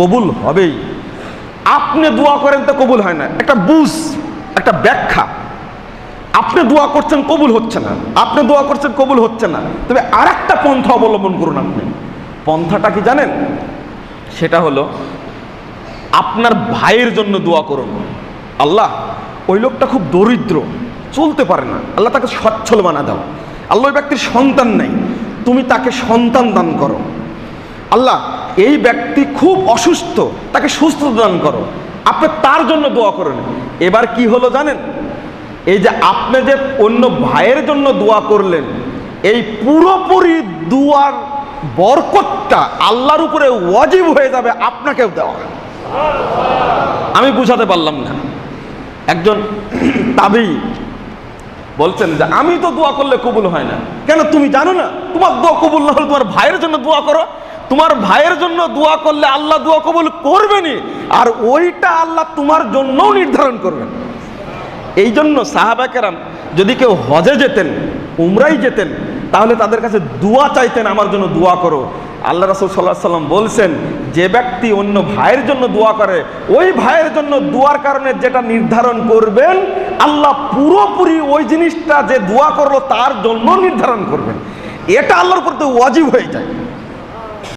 কবুল হবেই। আপনি দোয়া করেন তো কবুল হয় না। একটা বুঝ, একটা ব্যাখ্যা। আপনি দোয়া করছেন কবুল হচ্ছে না। আপনি দোয়া করছেন কবুল হচ্ছে না। তবে আর একটা পন্থা অবলম্বন করুন আপনি। পন্থাটা কি জানেন? সেটা হলো, আপনার ভাইয়ের জন্য দোয়া করুন। আল্লাহ, ওই লোকটা খুব দরিদ্র, চলতে পারে না। আল্লাহ তাকে সচ্ছল বানা দাও। আল্লাহ ওই ব্যক্তির সন্তান নেই। তুমি তাকে সন্তান দান করো। আল্লাহ এই ব্যক্তি খুব অসুস্থ, তাকে সুস্থ দান করো। আপনি তার জন্য দোয়া করেন এবার কি হলো জানেন? এই যে আপনি যে অন্য ভাইয়ের জন্য দোয়া করলেন, এই পুরোপুরি দুয়ার বরকতটা আল্লাহর উপরে ওয়াজিব হয়ে যাবে আপনাকেও দেওয়া আমি বুঝাতে পারলাম না। একজন তাবি বলছেন যে, আমি তো দোয়া করলে কবুল হয় না। কেন তুমি জানো না? তোমার দোয়া কবুল না হলে তোমার ভাইয়ের জন্য দোয়া করো। তোমার ভাইয়ের জন্য দোয়া করলে আল্লাহ দোয়া কবুল করবেনই, আর ওইটা আল্লাহ তোমার জন্যও নির্ধারণ করবেন। এই জন্য সাহাবাকেরাম যদি কেউ হজে যেতেন উমরাই যেতেন, তাহলে তাদের কাছে দোয়া চাইতেন, আমার জন্য দোয়া করো। আল্লাহ রাসুল সাল্লাহ সাল্লাম বলছেন, যে ব্যক্তি অন্য ভাইয়ের জন্য দোয়া করে, ওই ভাইয়ের জন্য দোয়ার কারণে যেটা নির্ধারণ করবেন, আল্লাহ পুরোপুরি ওই জিনিসটা যে দোয়া করল, তার জন্য নির্ধারণ করবেন। এটা আল্লাহর করতে ওয়াজিব হয়ে যায়।